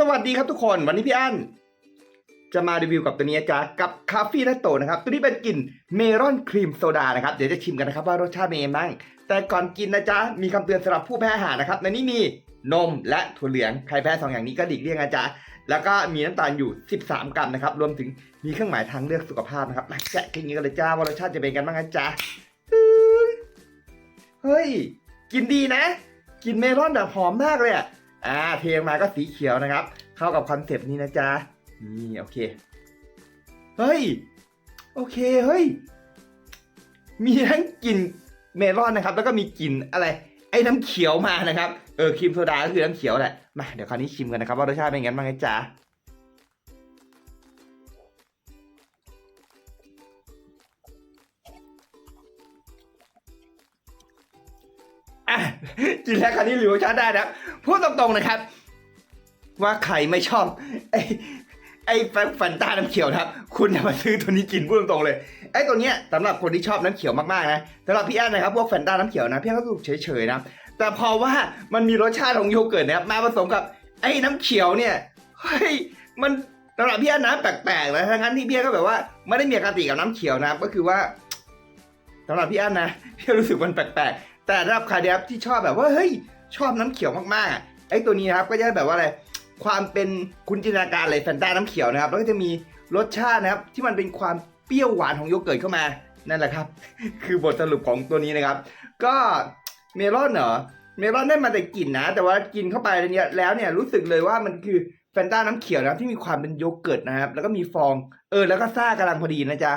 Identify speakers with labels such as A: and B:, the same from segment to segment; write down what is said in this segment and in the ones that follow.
A: สวัสดีครับทุกคนวันนี้พี่อั้นจะมารีวิวกับตัวนี้จ๊ะกับคาเฟ่นัตโตนะครับ ตัวนี้เป็นกลิ่นเมลอนครีมโซดานะครับ เดี๋ยวจะชิมกันนะครับว่ารสชาติเป็นยังไงบ้างแต่ก่อนกินนะจ๊ะมีคำเตือนสำหรับผู้แพ้อาหารนะครับในนี้มีนมและถั่วเหลืองใครแพ้สองอย่างนี้ก็หลีกเลี่ยงนะจ๊ะแล้วก็มีน้ำตาลอยู่ 13 กรัมนะครับรวมถึงมีเครื่องหมายทางเลือกสุขภาพนะครับมาแกะกินกันเลยจ้าว่ารสชาติจะเป็นกันบ้างนะจ๊ะเฮ้ยกินดีนะ กินเมลอนแบบหอมมากเลยอะ อ่าเทลงมาก็สีเขียวนะครับ เข้ากับคอนเซปต์นี้นะจ๊ะ นี่โอเค เฮ้ย โอเค เฮ้ย มีทั้งกลิ่นเมลอนนะครับ แล้วก็มีกลิ่นอะไร ไอ้น้ำเขียวมานะครับ เออครีมโซดาก็คือน้ำเขียวแหละ มาเดี๋ยวคราวนี้ชิมกันนะครับว่ารสชาติเป็นไงบ้างนะจ๊ะกินแล้วคราวนี้รีวิวรสชาติได้นะ พูดตรงๆนะครับ ว่าใครไม่ชอบ ไอ้ไอ้แฟนต้าน้ำเขียวนะครับ คุณอย่ามาซื้อตัวนี้กินพูดตรงๆเลยไอ้ตัวเนี้ยสำหรับคนที่ชอบน้ำเขียวมากๆนะสำหรับพี่แอนนะครับพวกแฟนต้าน้ำเขียวนะพี่แอนก็รู้สึกเฉยๆนะแต่พอว่ามันมีรสชาติของโยเกิร์ตนะครับมาผสมกับไอ้น้ำเขียวเนี่ยเฮ้ยมันสำหรับพี่แอนนะแปลกๆนะทั้งนั้นที่พี่แอนก็แบบว่าไม่ได้มีอคติกับน้ำเขียวนะก็คือว่าสำหรับพี่แอนนะพี่รู้สึกมันแปลกๆแต่สำหรับใครนะครับที่ชอบแบบว่าเฮ้ย ชอบน้ำเขียวมากๆไอ้ตัวนี้นะครับก็จะแบบว่าอะไรความเป็นคุณจินตนาการเลยแฟนต้าน้ำเขียวนะครับ แล้วก็จะมีรสชาตินะครับ ที่มันเป็นความเปรี้ยวหวานของโยเกิร์ตเข้ามานั่นแหละครับ คือบทสรุปของตัวนี้นะครับ ก็เมลอนเหรอเมลอนได้มาแต่กลิ่นนะ แต่ว่ากินเข้าไปเนี่ยแล้วเนี่ยรู้สึกเลยว่ามันคือแฟนต้าน้ำเขียวนะที่มีความเป็นโยเกิร์ตนะครับ แล้วก็มีฟอง เออแล้วก็ซ่ากำลังพอดีนะจ๊ะ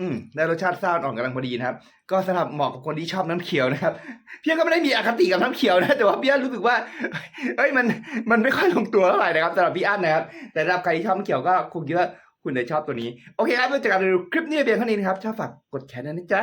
A: อืมได้รสชาติซ่าอ่อนกำลังพอดีนะครับ ก็สำหรับเหมาะกับคนที่ชอบน้ำเขียวนะครับ เพี่ก็ไม่ได้มีอคติกับน้ำเขียวนะแต่ว่าพี่อันรู้สึกว่าเอ้ยมันมันไม่ค่อยลงตัวเท่าไหร่นะครับสำหรับพี่อั้นนะครับ แต่สำหรับใครที่ชอบน้ำเขียวก็คงคิดว่าคุณจะชอบตัวนี้ โอเคครับเพื่อจะการดูคลิปนี้เพียงเท่านี้นะครับชอบฝากกดแชร์นะจ๊ะ